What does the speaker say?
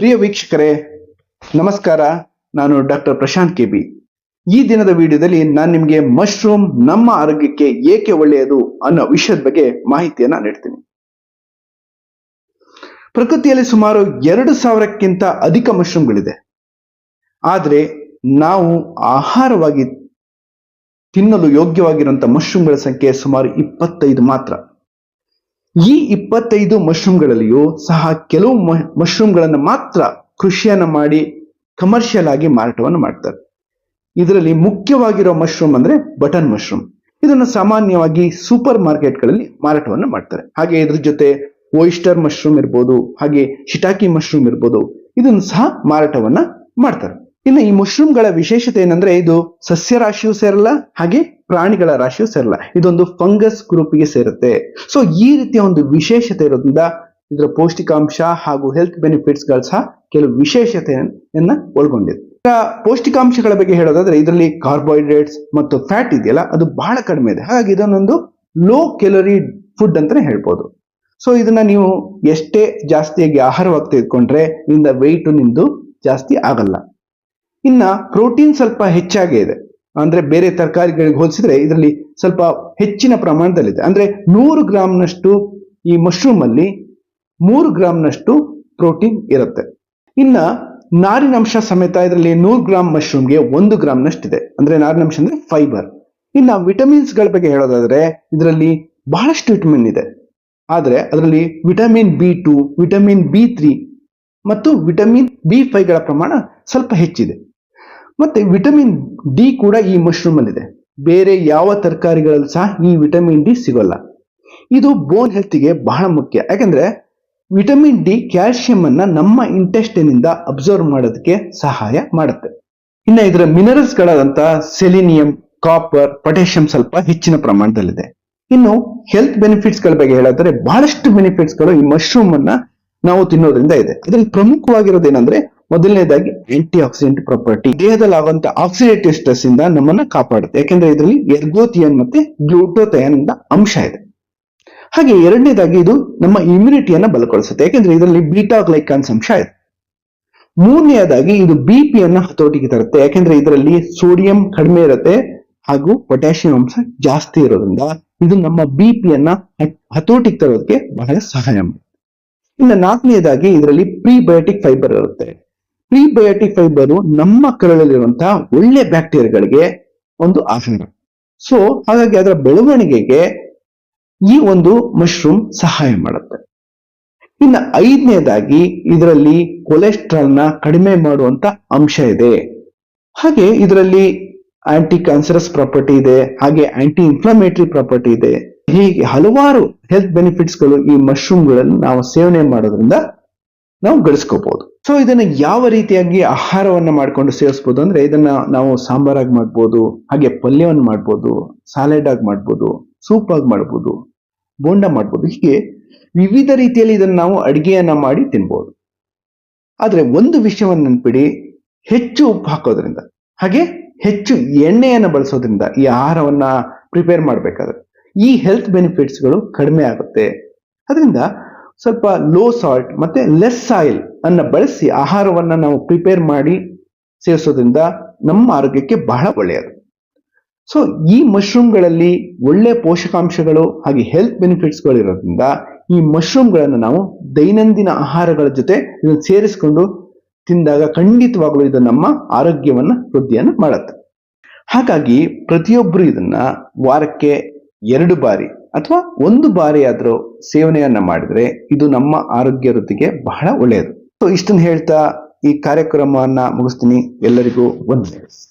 ಪ್ರಿಯ ವೀಕ್ಷಕರೇ, ನಮಸ್ಕಾರ. ನಾನು ಡಾಕ್ಟರ್ ಪ್ರಶಾಂತ್ ಕೆ ಬಿ. ಈ ದಿನದ ವಿಡಿಯೋದಲ್ಲಿ ನಾನು ನಿಮಗೆ ಮಶ್ರೂಮ್ ನಮ್ಮ ಆರೋಗ್ಯಕ್ಕೆ ಏಕೆ ಒಳ್ಳೆಯದು ಅನ್ನೋ ವಿಷಯದ ಬಗ್ಗೆ ಮಾಹಿತಿಯನ್ನ ನೀಡ್ತೀನಿ. ಪ್ರಕೃತಿಯಲ್ಲಿ ಸುಮಾರು ಎರಡು ಸಾವಿರಕ್ಕಿಂತ ಅಧಿಕ ಮಶ್ರೂಮ್ಗಳಿದೆ. ಆದರೆ ನಾವು ಆಹಾರವಾಗಿ ತಿನ್ನಲು ಯೋಗ್ಯವಾಗಿರುವಂತಹ ಮಶ್ರೂಮ್ಗಳ ಸಂಖ್ಯೆ ಸುಮಾರು ಇಪ್ಪತ್ತೈದು ಮಾತ್ರ. ಈ ಇಪ್ಪತ್ತೈದು ಮಶ್ರೂಮ್ಗಳಲ್ಲಿಯೂ ಸಹ ಕೆಲವು ಮಶ್ರೂಮ್ಗಳನ್ನು ಮಾತ್ರ ಕೃಷಿಯನ್ನ ಮಾಡಿ ಕಮರ್ಷಿಯಲ್ ಆಗಿ ಮಾರಾಟವನ್ನು ಮಾಡ್ತಾರೆ. ಇದರಲ್ಲಿ ಮುಖ್ಯವಾಗಿರೋ ಮಶ್ರೂಮ್ ಅಂದ್ರೆ ಬಟನ್ ಮಶ್ರೂಮ್. ಇದನ್ನು ಸಾಮಾನ್ಯವಾಗಿ ಸೂಪರ್ ಮಾರ್ಕೆಟ್ಗಳಲ್ಲಿ ಮಾರಾಟವನ್ನು ಮಾಡ್ತಾರೆ. ಹಾಗೆ ಇದ್ರ ಜೊತೆ ಓಯಿಸ್ಟರ್ ಮಶ್ರೂಮ್ ಇರ್ಬೋದು, ಹಾಗೆ ಶಿಟಾಕಿ ಮಶ್ರೂಮ್ ಇರ್ಬೋದು, ಇದನ್ನು ಸಹ ಮಾರಾಟವನ್ನ ಮಾಡ್ತಾರೆ. ಇನ್ನು ಈ ಮಶ್ರೂಮ್ಗಳ ವಿಶೇಷತೆ ಏನಂದ್ರೆ ಇದು ಸಸ್ಯ ರಾಶಿಯೂ ಸೇರಲ್ಲ, ಹಾಗೆ ಪ್ರಾಣಿಗಳ ರಾಶಿಯೂ ಸೇರಲ್ಲ. ಇದೊಂದು ಫಂಗಸ್ ಗ್ರೂಪ್ಗೆ ಸೇರುತ್ತೆ. ಸೊ ಈ ರೀತಿಯ ಒಂದು ವಿಶೇಷತೆ ಇರೋದ್ರಿಂದ ಇದರ ಪೌಷ್ಟಿಕಾಂಶ ಹಾಗೂ ಹೆಲ್ತ್ ಬೆನಿಫಿಟ್ಸ್ಗಳು ಸಹ ಕೆಲವು ವಿಶೇಷತೆಯನ್ನ ಒಳಗೊಂಡಿದೆ. ಪೌಷ್ಟಿಕಾಂಶಗಳ ಬಗ್ಗೆ ಹೇಳೋದಾದ್ರೆ ಇದರಲ್ಲಿ ಕಾರ್ಬೋಹೈಡ್ರೇಟ್ಸ್ ಮತ್ತು ಫ್ಯಾಟ್ ಇದೆಯಲ್ಲ, ಅದು ಬಹಳ ಕಡಿಮೆ ಇದೆ. ಹಾಗಾಗಿ ಇದನ್ನೊಂದು ಲೋ ಕೆಲರಿ ಫುಡ್ ಅಂತಾನೆ ಹೇಳ್ಬೋದು. ಸೊ ಇದನ್ನ ನೀವು ಎಷ್ಟೇ ಜಾಸ್ತಿಯಾಗಿ ಆಹಾರವಾಗಿ ತೆಗೆದುಕೊಂಡ್ರೆ, ಇದರಿಂದ ವೆಯ್ಟ್ ನಿಂದು ಜಾಸ್ತಿ ಆಗಲ್ಲ. ಇನ್ನ ಪ್ರೋಟೀನ್ ಸ್ವಲ್ಪ ಹೆಚ್ಚಾಗೇ ಇದೆ. ಅಂದ್ರೆ ಬೇರೆ ತರಕಾರಿಗಳಿಗೆ ಹೋಲಿಸಿದ್ರೆ ಇದರಲ್ಲಿ ಸ್ವಲ್ಪ ಹೆಚ್ಚಿನ ಪ್ರಮಾಣದಲ್ಲಿದೆ. ಅಂದ್ರೆ ನೂರು ಗ್ರಾಮ್ನಷ್ಟು ಈ ಮಶ್ರೂಮ್ ಅಲ್ಲಿ ಮೂರು ಗ್ರಾಮ್ನಷ್ಟು ಪ್ರೋಟೀನ್ ಇರುತ್ತೆ. ಇನ್ನ ನಾರಿನಂಶ ಸಮೇತ ಇದರಲ್ಲಿ ನೂರು ಗ್ರಾಮ್ ಮಶ್ರೂಮ್ಗೆ ಒಂದು ಗ್ರಾಮ್ನಷ್ಟಿದೆ ಅಂದ್ರೆ ನಾರಿನಂಶ ಅಂದ್ರೆ ಫೈಬರ್ ಇನ್ನ ವಿಟಮಿನ್ಸ್ಗಳ ಬಗ್ಗೆ ಹೇಳೋದಾದ್ರೆ ಇದರಲ್ಲಿ ಬಹಳಷ್ಟು ವಿಟಮಿನ್ ಇದೆ. ಆದ್ರೆ ಅದರಲ್ಲಿ vitamin B two vitamin B three ಮತ್ತು ವಿಟಮಿನ್ ಬಿ ಫೈವ್ಗಳ ಪ್ರಮಾಣ ಸ್ವಲ್ಪ ಹೆಚ್ಚಿದೆ. ಮತ್ತೆ ವಿಟಮಿನ್ ಡಿ ಕೂಡ ಈ ಮಶ್ರೂಮ್ ಅಲ್ಲಿ ಇದೆ ಬೇರೆ ಯಾವ ತರಕಾರಿಗಳಲ್ಲಿ ಸಹ ಈ ವಿಟಮಿನ್ ಡಿ ಸಿಗೋಲ್ಲ. ಇದು ಬೋನ್ ಹೆಲ್ತ್ಗೆ ಬಹಳ ಮುಖ್ಯ. ಯಾಕಂದ್ರೆ ವಿಟಮಿನ್ ಡಿ ಕ್ಯಾಲ್ಸಿಯಂ ಅನ್ನ ನಮ್ಮ ಇಂಟೆಸ್ಟಿನಿಂದ ಅಬ್ಸರ್ವ್ ಮಾಡೋದಕ್ಕೆ ಸಹಾಯ ಮಾಡುತ್ತೆ. ಇನ್ನು ಇದರ ಮಿನರಲ್ಸ್ ಗಳಾದಂತ ಸೆಲಿನಿಯಂ ಕಾಪರ್ ಪೊಟ್ಯಾಷಿಯಂ ಸ್ವಲ್ಪ ಹೆಚ್ಚಿನ ಪ್ರಮಾಣದಲ್ಲಿದೆ. ಇನ್ನು ಹೆಲ್ತ್ ಬೆನಿಫಿಟ್ಸ್ಗಳ ಬಗ್ಗೆ ಹೇಳೋದಾದ್ರೆ ಬಹಳಷ್ಟು ಬೆನಿಫಿಟ್ಸ್ಗಳು ಈ ಮಶ್ರೂಮ್ ಅನ್ನ ನಾವು ತಿನ್ನೋದ್ರಿಂದ ಇದೆ. ಇದರಲ್ಲಿ ಪ್ರಮುಖವಾಗಿರೋದು ಏನಂದ್ರೆ ಮೊದಲನೇದಾಗಿ ಆಂಟಿ ಆಕ್ಸಿಡೆಂಟ್ ಪ್ರಾಪರ್ಟಿ ದೇಹದಲ್ಲಿ ಆಗುವಂತ ಆಕ್ಸಿಡೇಟಿವ್ ಸ್ಟ್ರೆಸ್ ಇಂದ ನಮ್ಮನ್ನ ಕಾಪಾಡುತ್ತೆ. ಯಾಕೆಂದ್ರೆ ಇದರಲ್ಲಿ ಎರ್ಗೋಥಿಯನ್ ಮತ್ತೆ ಗ್ಲೂಟೋಥಯನ್ ಅಂತ ಅಂಶ ಇದೆ. ಹಾಗೆ ಎರಡನೇದಾಗಿ ಇದು ನಮ್ಮ ಇಮ್ಯುನಿಟಿಯನ್ನ ಬಲಗೊಳಿಸುತ್ತೆ. ಯಾಕೆಂದ್ರೆ ಇದರಲ್ಲಿ ಬೀಟಾ ಗ್ಲೈಕಾನ್ಸ್ ಅಂಶ ಇದೆ. ಮೂರನೆಯದಾಗಿ ಇದು ಬಿ ಪಿಯನ್ನ ಹತೋಟಿಗೆ ತರುತ್ತೆ. ಯಾಕೆಂದ್ರೆ ಇದರಲ್ಲಿ ಸೋಡಿಯಂ ಕಡಿಮೆ ಇರುತ್ತೆ ಹಾಗೂ ಪೊಟ್ಯಾಷಿಯಂ ಅಂಶ ಜಾಸ್ತಿ ಇರೋದ್ರಿಂದ ಇದು ನಮ್ಮ ಬಿ ಪಿಯನ್ನ ಹತೋಟಿಗೆ ತರೋದಕ್ಕೆ ಬಹಳ ಸಹಾಯ ಮಾಡುತ್ತೆ. ಇನ್ನು ನಾಲ್ಕನೆಯದಾಗಿ ಇದರಲ್ಲಿ ಪ್ರೀಬಯೋಟಿಕ್ ಫೈಬರ್ ಇರುತ್ತೆ. ಪ್ರೀಬಯೋಟಿಕ್ ಫೈಬರು ನಮ್ಮ ಕರಳಲ್ಲಿರುವಂತಹ ಒಳ್ಳೆ ಬ್ಯಾಕ್ಟೀರಿಯಾಗಳಿಗೆ ಒಂದು ಆಹಾರ ಸೊ ಹಾಗಾಗಿ ಅದರ ಬೆಳವಣಿಗೆಗೆ ಈ ಒಂದು ಮಶ್ರೂಮ್ ಸಹಾಯ ಮಾಡುತ್ತೆ. ಇನ್ನು ಐದನೇದಾಗಿ ಇದರಲ್ಲಿ ಕೊಲೆಸ್ಟ್ರಾಲ್ನ ಕಡಿಮೆ ಮಾಡುವಂತ ಅಂಶ ಇದೆ. ಹಾಗೆ ಇದರಲ್ಲಿ ಆಂಟಿ ಕ್ಯಾನ್ಸರಸ್ ಪ್ರಾಪರ್ಟಿ ಇದೆ, ಹಾಗೆ ಆಂಟಿ ಇನ್ಫ್ಲಮೇಟರಿ ಪ್ರಾಪರ್ಟಿ ಇದೆ. ಹೀಗೆ ಹಲವಾರು ಹೆಲ್ತ್ ಬೆನಿಫಿಟ್ಸ್ಗಳು ಈ ಮಶ್ರೂಮ್ಗಳನ್ನು ನಾವು ಸೇವನೆ ಮಾಡೋದ್ರಿಂದ ನಾವು ಗಳಿಸ್ಕೋಬಹುದು ಸೊ ಇದನ್ನ ಯಾವ ರೀತಿಯಾಗಿ ಆಹಾರವನ್ನ ಮಾಡ್ಕೊಂಡು ಸೇವಿಸಬಹುದು ಅಂದ್ರೆ ಇದನ್ನ ನಾವು ಸಾಂಬಾರಾಗಿ ಮಾಡ್ಬೋದು, ಹಾಗೆ ಪಲ್ಯವನ್ನು ಮಾಡ್ಬೋದು ಸಾಲೆಡ್ ಆಗಿ ಮಾಡ್ಬೋದು ಸೂಪ್ ಆಗಿ ಮಾಡ್ಬೋದು, ಬೋಂಡ ಮಾಡ್ಬೋದು, ಹೀಗೆ ವಿವಿಧ ರೀತಿಯಲ್ಲಿ ಇದನ್ನ ನಾವು ಅಡಿಗೆಯನ್ನ ಮಾಡಿ ತಿನ್ಬೋದು. ಆದ್ರೆ ಒಂದು ವಿಷಯವನ್ನು ನೆನ್ಪಿಡಿ, ಹೆಚ್ಚು ಉಪ್ಪು ಹಾಕೋದ್ರಿಂದ, ಹಾಗೆ ಹೆಚ್ಚು ಎಣ್ಣೆಯನ್ನು ಬಳಸೋದ್ರಿಂದ ಈ ಆಹಾರವನ್ನ ಪ್ರಿಪೇರ್ ಮಾಡಬೇಕಾದ್ರೆ ಈ ಹೆಲ್ತ್ ಬೆನಿಫಿಟ್ಸ್ಗಳು ಕಡಿಮೆ ಆಗುತ್ತೆ. ಅದರಿಂದ ಸ್ವಲ್ಪ ಲೋ ಸಾಲ್ಟ್ ಮತ್ತೆ ಲೆಸ್ ಆಯಿಲ್ ಅನ್ನ ಬಳಸಿ ಆಹಾರವನ್ನ ನಾವು ಪ್ರಿಪೇರ್ ಮಾಡಿ ಸೇವಿಸೋದ್ರಿಂದ ನಮ್ಮ ಆರೋಗ್ಯಕ್ಕೆ ಬಹಳ ಒಳ್ಳೆಯದು. ಸೊ ಈ ಮಶ್ರೂಮ್ಗಳಲ್ಲಿ ಒಳ್ಳೆ ಪೋಷಕಾಂಶಗಳು ಹಾಗೆ ಹೆಲ್ತ್ ಬೆನಿಫಿಟ್ಸ್ಗಳಿರೋದ್ರಿಂದ ಈ ಮಶ್ರೂಮ್ಗಳನ್ನು ನಾವು ದೈನಂದಿನ ಆಹಾರಗಳ ಜೊತೆ ಇದನ್ನು ಸೇರಿಸಿಕೊಂಡು ತಿಂದಾಗ ಖಂಡಿತವಾಗಲೂ ಇದು ನಮ್ಮ ಆರೋಗ್ಯವನ್ನು ವೃದ್ಧಿಯನ್ನು ಮಾಡುತ್ತೆ. ಹಾಗಾಗಿ ಪ್ರತಿಯೊಬ್ಬರು ಇದನ್ನ ವಾರಕ್ಕೆ ಎರಡು ಬಾರಿ ಅಥವಾ ಒಂದು ಬಾರಿ ಆದರೂ ಸೇವನೆಯನ್ನ ಮಾಡಿದ್ರೆ ಇದು ನಮ್ಮ ಆರೋಗ್ಯ ವೃದ್ಧಿಗೆ ಬಹಳ ಒಳ್ಳೆಯದು. ಸೊ ಇಷ್ಟನ್ನು ಹೇಳ್ತಾ ಈ ಕಾರ್ಯಕ್ರಮವನ್ನ ಮುಗಿಸ್ತೀನಿ. ಎಲ್ಲರಿಗೂ ವಂದನೆ.